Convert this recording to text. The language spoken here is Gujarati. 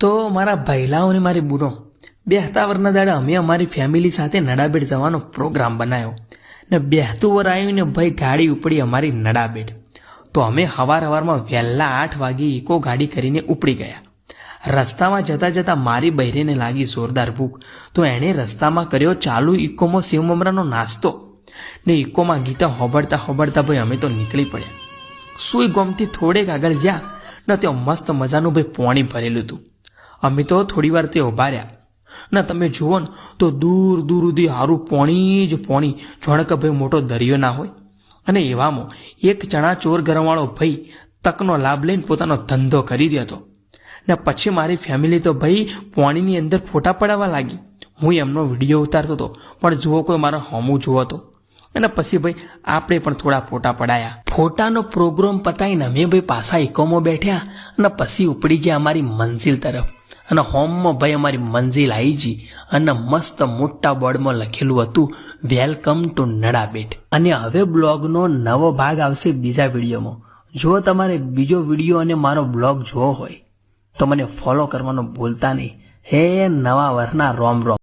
તો મારા ભાઈલાઓ અને મારી બુનો બેહતા વરના દાડે અમે અમારી ફેમિલી સાથે નડાબેડ જવાનો પ્રોગ્રામ બનાવ્યો. ને બેહતું વર આવ્યું ને ભાઈ ગાડી ઉપડી અમારી નડાબેડ તો અમે હવાર હવારમાં વહેલા આઠ વાગે ઇકો ગાડી કરીને ઉપડી ગયા. રસ્તામાં જતાં જતાં મારી બહેરીને લાગી જોરદાર ભૂખ. તો એણે રસ્તામાં કર્યો ચાલુ ઇકોમાં શિવમમરાનો મમરાનો નાસ્તો. ને ઇકોમાં ગીતા હોબળતા હોબળતા ભાઈ અમે તો નીકળી પડ્યા. સુઈ ગોમથી થોડેક આગળ જ્યાં, ને ત્યાં મસ્ત મજાનું ભાઈ પોણી ભરેલું હતું. અમે તો થોડી વાર તે ઊભા રહ્યા. ના, તમે જુઓ ને, તો દૂર દૂર સુધી હારું પોણી જ પોણી જોણે કે ભાઈ મોટો દરિયો ના હોય. અને એવામાં એક ચણા ચોર ગરમવાળો ભાઈ તકનો લાભ લઈને પોતાનો ધંધો કરી રહ્યો હતો. ને પછી મારી ફેમિલી તો ભાઈ પોણીની અંદર ફોટા પડાવવા લાગી. હું એમનો વીડિયો ઉતારતો હતો, પણ જુઓ કોઈ મારો હોમું જુઓ હતો અને પછી ભાઈ આપણે પણ થોડા ફોટા પડાયા. ફોટાનો પ્રોગ્રામ પતાવીને અમે ભાઈ પાછા ઇકોમાં બેઠ્યા અને પછી ઉપડી ગયા અમારી મંઝિલ તરફ. અને હોમમાં ભાઈ અમારી મંજિલ આવી અને મસ્ત મોટા બોર્ડમાં લખેલું હતું, વેલકમ ટુ નડાબેટ. અને હવે બ્લોગનો નવો ભાગ આવશે બીજા વિડીયોમાં. જો તમારે બીજો વીડિયો અને મારો બ્લોગ જોવો હોય, તો મને ફોલો કરવાનું ભૂલતા નહીં. હે નવા વર્ષના રોમ રોમ.